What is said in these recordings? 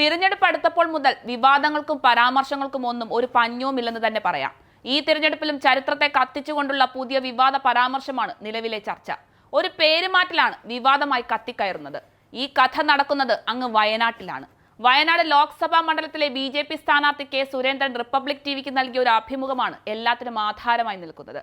തിരഞ്ഞെടുപ്പ് അടുത്തപ്പോൾ മുതൽ വിവാദങ്ങൾക്കും പരാമർശങ്ങൾക്കും ഒന്നും ഒരു പഞ്ഞവുമില്ലെന്ന് തന്നെ പറയാം. ഈ തിരഞ്ഞെടുപ്പിലും ചരിത്രത്തെ കത്തിച്ചുകൊണ്ടുള്ള പുതിയ വിവാദ പരാമർശമാണ് നിലവിലെ ചർച്ച. ഒരു പേരുമാറ്റിലാണ് വിവാദമായി കത്തിക്കയറുന്നത്. ഈ കഥ നടക്കുന്നത് അങ്ങ് വയനാട്ടിലാണ്. വയനാട് ലോക്സഭാ മണ്ഡലത്തിലെ ബി ജെ പി സ്ഥാനാർത്ഥി കെ സുരേന്ദ്രൻ റിപ്പബ്ലിക് ടിവിക്ക് നൽകിയ ഒരു അഭിമുഖമാണ് എല്ലാത്തിനും ആധാരമായി നിൽക്കുന്നത്.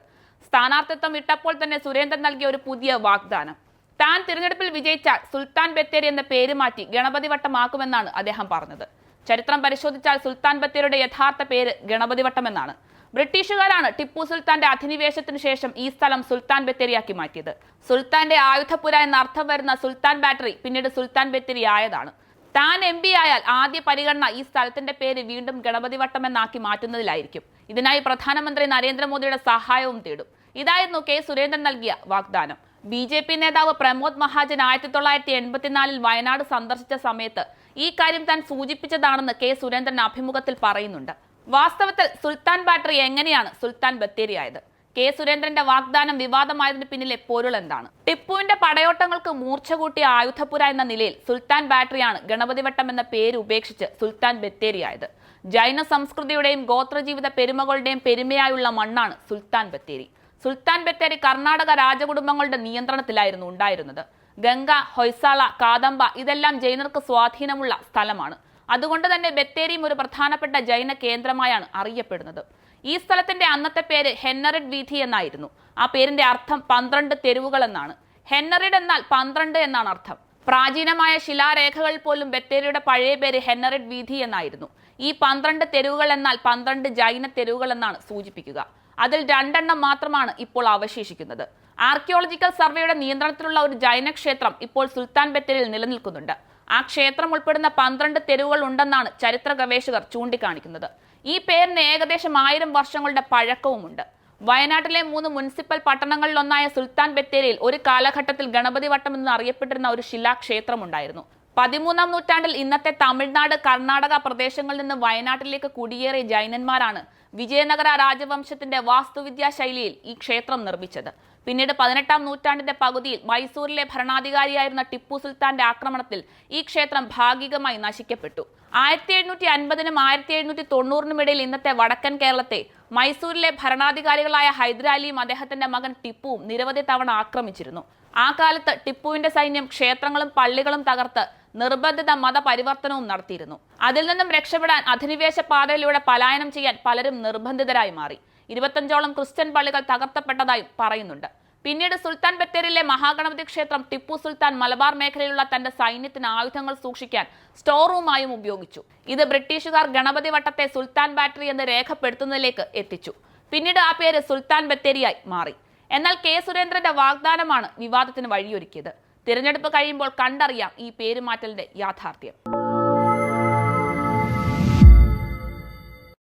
സ്ഥാനാർത്ഥിത്വം ഇട്ടപ്പോൾ തന്നെ സുരേന്ദ്രൻ നൽകിയ ഒരു പുതിയ വാഗ്ദാനം. താൻ തിരഞ്ഞെടുപ്പിൽ വിജയിച്ചാൽ സുൽത്താൻ ബത്തേരി എന്ന പേര് മാറ്റി ഗണപതി വട്ടമാക്കുമെന്നാണ് അദ്ദേഹം പറഞ്ഞത്. ചരിത്രം പരിശോധിച്ചാൽ സുൽത്താൻ ബത്തേരിയുടെ യഥാർത്ഥ പേര് ഗണപതി വട്ടം എന്നാണ് ബ്രിട്ടീഷുകാരാണ് ടിപ്പു സുൽത്താന്റെ അധിനിവേശത്തിനു ശേഷം ഈ സ്ഥലം സുൽത്താൻ ബത്തേരിയാക്കി മാറ്റിയത്. സുൽത്താന്റെ ആയുധപുര എന്ന അർത്ഥം വരുന്ന സുൽത്താൻ ബാറ്ററി പിന്നീട് സുൽത്താൻ ബത്തേരി ആയതാണ്. താൻ എം പി ആയാൽ ആദ്യ പരിഗണന ഈ സ്ഥലത്തിന്റെ പേര് വീണ്ടും ഗണപതി വട്ടം എന്നാക്കി മാറ്റുന്നതിലായിരിക്കും. ഇതിനായി പ്രധാനമന്ത്രി നരേന്ദ്രമോദിയുടെ സഹായവും തേടും. ഇതായിരുന്നു കെ സുരേന്ദ്രൻ നൽകിയ വാഗ്ദാനം. ബി ജെ പി നേതാവ് പ്രമോദ് മഹാജൻ ആയിരത്തി തൊള്ളായിരത്തി എൺപത്തിനാലിൽ വയനാട് സന്ദർശിച്ച സമയത്ത് ഈ കാര്യം താൻ സൂചിപ്പിച്ചതാണെന്ന് കെ സുരേന്ദ്രൻ അഭിമുഖത്തിൽ പറയുന്നുണ്ട്. വാസ്തവത്തിൽ സുൽത്താൻ ബാറ്ററി എങ്ങനെയാണ് സുൽത്താൻ ബത്തേരിയായത്? കെ സുരേന്ദ്രന്റെ വാഗ്ദാനം വിവാദമായതിന് പിന്നിലെ പൊരുൾ എന്താണ്? ടിപ്പുവിന്റെ പടയോട്ടങ്ങൾക്ക് മൂർച്ച കൂട്ടിയ ആയുധപുര എന്ന നിലയിൽ സുൽത്താൻ ബാറ്ററിയാണ് ഗണപതിവട്ടം എന്ന പേര് ഉപേക്ഷിച്ച് സുൽത്താൻ ബത്തേരിയായത്. ജൈന സംസ്കൃതിയുടെയും ഗോത്രജീവിത പെരുമകളുടെയും പെരുമയായുള്ള മണ്ണാണ് സുൽത്താൻ ബത്തേരി. സുൽത്താൻ ബത്തേരി കർണാടക രാജകുടുംബങ്ങളുടെ നിയന്ത്രണത്തിലായിരുന്നു ഉണ്ടായിരുന്നത്. ഗംഗ ഹൊയ്സാള കാദംബ ഇതെല്ലാം ജൈനർക്ക് സ്വാധീനമുള്ള സ്ഥലമാണ്. അതുകൊണ്ട് തന്നെ ബത്തേരിയും ഒരു പ്രധാനപ്പെട്ട ജൈന കേന്ദ്രമായാണ് അറിയപ്പെടുന്നത്. ഈ സ്ഥലത്തിന്റെ അന്നത്തെ പേര് ഹെന്നറിഡ് വീഥി എന്നായിരുന്നു. ആ പേരിന്റെ അർത്ഥം പന്ത്രണ്ട് തെരുവുകൾ എന്നാണ്. ഹെന്നറിഡ് എന്നാൽ പന്ത്രണ്ട് എന്നാണ് അർത്ഥം. പ്രാചീനമായ ശിലാരേഖകൾ പോലും ബത്തേരിയുടെ പഴയ പേര് ഹെന്നറിഡ് വീഥി എന്നായിരുന്നു. ഈ പന്ത്രണ്ട് തെരുവുകൾ എന്നാൽ പന്ത്രണ്ട് ജൈന തെരുവുകൾ എന്നാണ് സൂചിപ്പിക്കുക. അതിൽ രണ്ടെണ്ണം മാത്രമാണ് ഇപ്പോൾ അവശേഷിക്കുന്നത്. ആർക്കിയോളജിക്കൽ സർവേയുടെ നിയന്ത്രണത്തിലുള്ള ഒരു ജൈന ക്ഷേത്രം ഇപ്പോൾ സുൽത്താൻ ബത്തേരിൽ നിലനിൽക്കുന്നുണ്ട്. ആ ക്ഷേത്രം ഉൾപ്പെടുന്ന പന്ത്രണ്ട് തെരുവുകൾ ഉണ്ടെന്നാണ് ചരിത്ര ഗവേഷകർ ചൂണ്ടിക്കാണിക്കുന്നത്. ഈ പേരിന് ഏകദേശം ആയിരം വർഷങ്ങളുടെ പഴക്കവുമുണ്ട്. വയനാട്ടിലെ മൂന്ന് മുനിസിപ്പൽ പട്ടണങ്ങളിലൊന്നായ സുൽത്താൻ ബത്തേരിയിൽ ഒരു കാലഘട്ടത്തിൽ ഗണപതി വട്ടം എന്ന് അറിയപ്പെട്ടിരുന്ന ഒരു ശിലാക്ഷേത്രമുണ്ടായിരുന്നു. പതിമൂന്നാം നൂറ്റാണ്ടിൽ ഇന്നത്തെ തമിഴ്നാട് കർണാടക പ്രദേശങ്ങളിൽ നിന്ന് വയനാട്ടിലേക്ക് കുടിയേറിയ ജൈനന്മാരാണ് വിജയനഗര രാജവംശത്തിന്റെ വാസ്തുവിദ്യാ ശൈലിയിൽ ഈ ക്ഷേത്രം നിർമ്മിച്ചത്. പിന്നീട് പതിനെട്ടാം നൂറ്റാണ്ടിന്റെ പകുതിയിൽ മൈസൂരിലെ ഭരണാധികാരിയായിരുന്ന ടിപ്പു സുൽത്താന്റെ ആക്രമണത്തിൽ ഈ ക്ഷേത്രം ഭാഗികമായി നശിക്കപ്പെട്ടു. ആയിരത്തി എഴുന്നൂറ്റി അൻപതിനും ആയിരത്തി എഴുന്നൂറ്റി തൊണ്ണൂറിനും ഇടയിൽ ഇന്നത്തെ വടക്കൻ കേരളത്തെ മൈസൂരിലെ ഭരണാധികാരികളായ ഹൈദരാലിയും അദ്ദേഹത്തിന്റെ മകൻ ടിപ്പുവും നിരവധി തവണ ആക്രമിച്ചിരുന്നു. ആ കാലത്ത് ടിപ്പുവിന്റെ സൈന്യം ക്ഷേത്രങ്ങളും പള്ളികളും തകർത്ത് നിർബന്ധിത മതപരിവർത്തനവും നടത്തിയിരുന്നു. അതിൽ നിന്നും രക്ഷപ്പെടാൻ അധിനിവേശ പാതയിലൂടെ പലായനം ചെയ്യാൻ പലരും നിർബന്ധിതരായി മാറി. ഇരുപത്തഞ്ചോളം ക്രിസ്ത്യൻ പള്ളികൾ തകർത്തപ്പെട്ടതായും പറയുന്നുണ്ട്. പിന്നീട് സുൽത്താൻ ബത്തേരിയിലെ മഹാഗണപതി ക്ഷേത്രം ടിപ്പു സുൽത്താൻ മലബാർ മേഖലയിലുള്ള തന്റെ സൈന്യത്തിന് ആയുധങ്ങൾ സൂക്ഷിക്കാൻ സ്റ്റോർ റൂമായും ഉപയോഗിച്ചു. ഇത് ബ്രിട്ടീഷുകാർ ഗണപതി വട്ടത്തെ സുൽത്താൻ ബാറ്ററി എന്ന് രേഖപ്പെടുത്തുന്നതിലേക്ക് എത്തിച്ചു. പിന്നീട് ആ പേര് സുൽത്താൻ ബത്തേരിയായി മാറി. എന്നാൽ കെ സുരേന്ദ്രന്റെ വാഗ്ദാനമാണ് വിവാദത്തിന് വഴിയൊരുക്കിയത്. തിരഞ്ഞെടുപ്പ് കഴിയുമ്പോൾ കണ്ടറിയാം ഈ പേരുമാറ്റലിന്റെ യാഥാർത്ഥ്യം.